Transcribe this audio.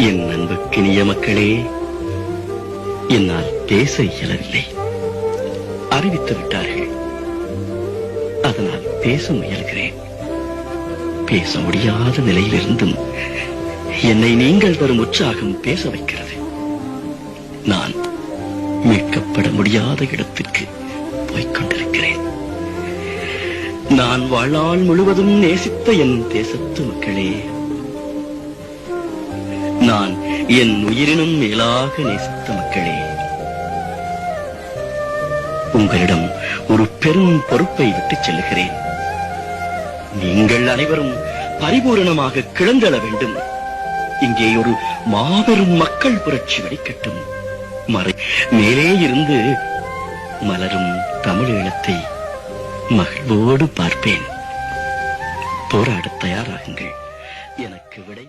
என் அன்புக்கினிய மக்களே என்னால் பேச இயலவில்லை. அறிவித்து விட்டார்கள். அதனால் பேச முயல்கிறேன். பேச முடியாத நிலையிலிருந்தும் என்னை நீங்கள் தரும் உற்சாகம் பேச வைக்கிறது. நான் மீட்கப்பட முடியாத இடத்திற்கு போய்க் கொண்டிருக்கிறேன் நான் வாழ்நாள் முழுவதும் நேசித்த என் தேசத்து மக்களே நான் என் உயிரினும் மேலாக நேசித்த மக்களே உங்களிடம் ஒரு பெரும் பொறுப்பை விட்டு செல்லுகிறேன். நீங்கள் அனைவரும் பரிபூரணமாக கிளந்தள வேண்டும். இங்கே ஒரு மாபெரும் மக்கள் புரட்சி வெடிக்கட்டும். மறை மேலே இருந்து மலரும் தமிழீழத்தை மகிழ்வோடு பார்ப்பேன். போராட தயாராகுங்கள். எனக்கு விடை